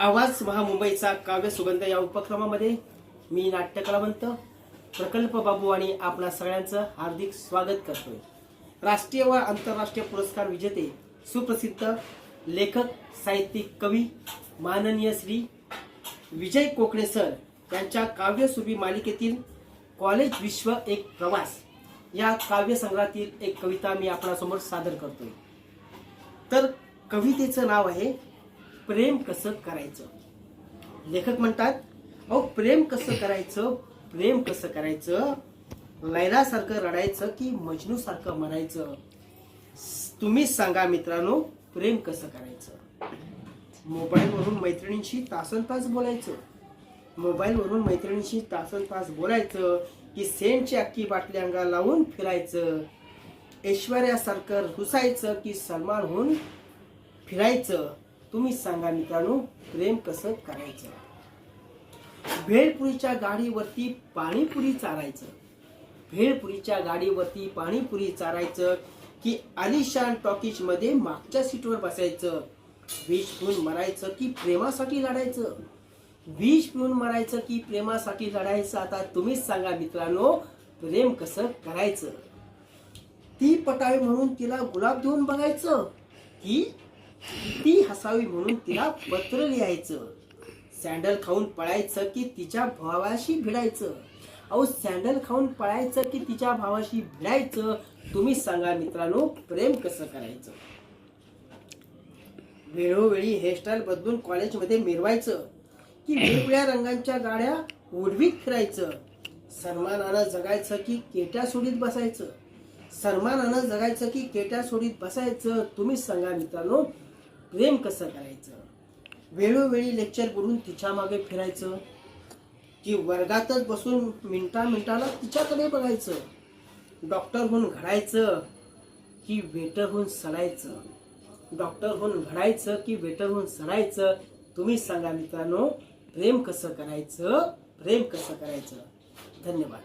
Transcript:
आवाज महामुंबईचा काव्य सुगंध या उपक्रमामध्ये मी नाट्यकलावंत प्रकल्प बाबू आणि आपल्या सगळ्यांचं हार्दिक स्वागत करतोय. राष्ट्रीय व आंतरराष्ट्रीय पुरस्कार विजेते सुप्रसिद्ध लेखक साहित्यिक कवी माननीय श्री विजय कोकणे सर यांच्या काव्यसुभी मालिकेतील कॉलेज विश्व एक प्रवास या काव्यसंग्रहातील एक कविता मी आपणासमोर सादर करतोय. तर कवितेचं नाव आहे प्रेम कसं करायचं? लेखक म्हणतात अहो प्रेम कसं करायचं? प्रेम कसं करायचं? लैलासारखं रडायचं की मजनू सारखं म्हणायचं? तुम्हीच सांगा मित्रांनो प्रेम कसं करायचं? मोबाईलवरून मैत्रिणींशी तासन तास बोलायचं. मोबाईलवरून मैत्रिणींशी तासन तास बोलायचं की सेंटची अख्खी बाटली अंगा लावून फिरायचं. ऐश्वर्यासारखं रुसायचं की सलमान होऊन फिरायचं. तुम्हीच सांगा मित्रांनो प्रेम कसं करायचं? भेळपुरीच्या गाडीवरती पाणीपुरी चारायचं. भेळपुरीच्या गाडीवरती पाणीपुरी चारायचं की आलिशान टॉकीजमध्ये मागच्या सीटवर बसायचं. विष पिऊन मरायचं की प्रेमासाठी लढायचं. विष पिऊन मरायचं की प्रेमासाठी लढायचं. आता तुम्हीच सांगा मित्रांनो प्रेम कसं करायचं? ती पटावी म्हणून तिला गुलाब देऊन बघायचं की ती हसावी म्हणून तिला पत्र लिहायचं. सँडल खाऊन पळायचं की तिच्या भावाशी भिडायचं. अहो सँडल खाऊन पळायचं की तिच्या भावाशी भिडायचं तुम्ही सांगा मित्रांनो प्रेम कसं करायचं? वेळोवेळी हेअरस्टाईल बदलून कॉलेजमध्ये मिरवायचं की वेगवेगळ्या रंगांच्या गाड्या उडवीत फिरायचं. सन्मानानं जगायचं की केट्या सोडीत बसायचं. सन्मानानं जगायचं की केट्या सोडीत बसायचं तुम्ही सांगा मित्रांनो प्रेम कसं करायचं? वेळोवेळी लेक्चर बुडून तिच्यामागे फिरायचं. की वर्गातच बसून मिनटा मिनटाला तिच्याकडे बघायचं. डॉक्टर होऊन घडायचं की वेटर होऊन सडायचं. डॉक्टर होऊन घडायचं की वेटर होऊन सडायचं. तुम्ही सांगा मित्रांनो प्रेम कसं करायचं? प्रेम कसं करायचं? धन्यवाद.